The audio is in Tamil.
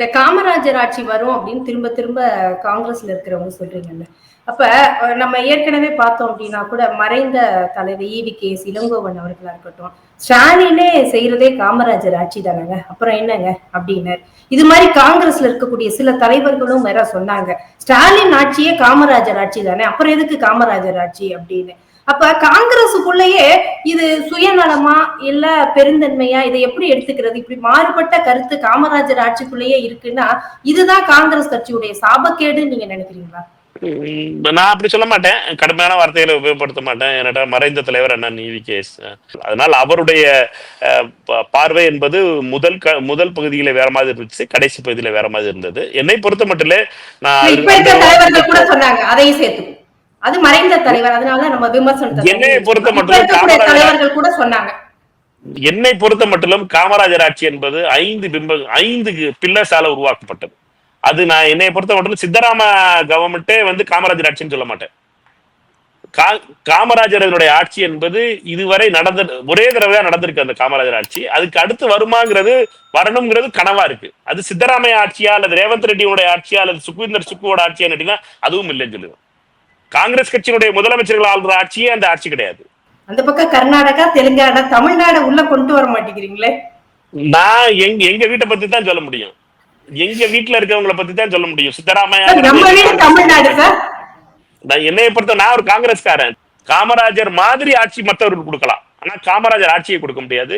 இந்த காமராஜர் ஆட்சி வரும் அப்படின்னு திரும்ப திரும்ப காங்கிரஸ்ல இருக்கிறவங்க சொல்றீங்கல்ல. அப்ப நம்ம ஏற்கனவே பார்த்தோம் அப்படின்னா கூட மறைந்த தலைவர் ஈவி கே. இளங்கோவன் அவர்களா இருக்கட்டும் ஸ்டாலினே செய்யறதே காமராஜர் ஆட்சி தானங்க. அப்புறம் என்னங்க அப்படின்னாரு. இது மாதிரி காங்கிரஸ்ல இருக்கக்கூடிய சில தலைவர்களும் வேற சொன்னாங்க. ஸ்டாலின் ஆட்சியே காமராஜர் ஆட்சி தானே. அப்புறம் எதுக்கு காமராஜர் ஆட்சி அப்படின்னு. அப்ப காங்கிரஸுக்குள்ளேயே இது சுயநலமா இல்ல பெருந்தன்மையா? இதை எப்படி எடுத்துக்கிறது? இப்படி மாறுபட்ட கருத்து காமராஜர் ஆட்சிக்குள்ளேயே இருக்குன்னா இதுதான் காங்கிரஸ் கட்சியுடைய சாபக்கேடுன்னு நீங்க நினைக்கிறீங்களா? நான் அப்படி சொல்ல மாட்டேன். கடுமையான வார்த்தைகளை உபயோகப்படுத்த மாட்டேன். என்னட்ட மறைந்த தலைவர் அண்ணா நீதி கேஸ் அதனால் அவருடைய பார்வை என்பது முதல் க முதல் பகுதியில வேற மாதிரி இருந்துச்சு. கடைசி பகுதியில வேற மாதிரி இருந்தது. என்னை பொறுத்த மட்டும் நான் அது மறைந்த தலைவர். அதனால நம்ம விமர்சனத்தை என்னைய பொறுத்த மட்டும் தலைவர்கள் கூட சொன்னாங்க. என்னை பொறுத்த மட்டிலும் காமராஜர் ஆட்சி என்பது ஐந்து பிம்ப ஐந்து பில்லர்ஸால உருவாக்கப்பட்டது. அது நான் என்னை பொறுத்த மட்டும் சித்தராம கவர்மெண்ட்டே வந்து காமராஜர் ஆட்சின்னு சொல்ல மாட்டேன். காமராஜரனுடைய ஆட்சி என்பது இதுவரை நடந்த ஒரே தடவையா நடந்திருக்கு அந்த காமராஜர் ஆட்சி. அதுக்கு அடுத்து வருமாங்கிறது வரணுங்கிறது கனவா இருக்கு. அது சித்தராமைய ஆட்சியா அல்லது ரேவந்த் ரெட்டியோட ஆட்சியா அல்லது சுக்வீந்தர் சுக்குவோட ஆட்சியா கேட்டீங்கன்னா அதுவும் இல்லைன்னு சொல்லுவேன். காங்கிரஸ் கட்சியினுடைய முதலமைச்சர்கள் ஆளுற ஆட்சியே அந்த ஆட்சி கிடையாது. அந்த பக்கம் கர்நாடகா தெலுங்கானா தமிழ்நாடு உள்ள கொண்டு வர மாட்டேங்கிறீங்களே? நான் எங்க எங்க வீட்டை பத்தி தான் சொல்ல முடியும். எங்க வீட்டுல இருக்கவங்கள பத்தி தான் சொல்ல முடியும். சித்தராமையா நான் என்னைய பொறுத்த நான் ஒரு காங்கிரஸ்காரன். காமராஜர் மாதிரி ஆட்சி மற்றவர்கள் கொடுக்கலாம். ஆனா காமராஜர் ஆட்சியை கொடுக்க முடியாது.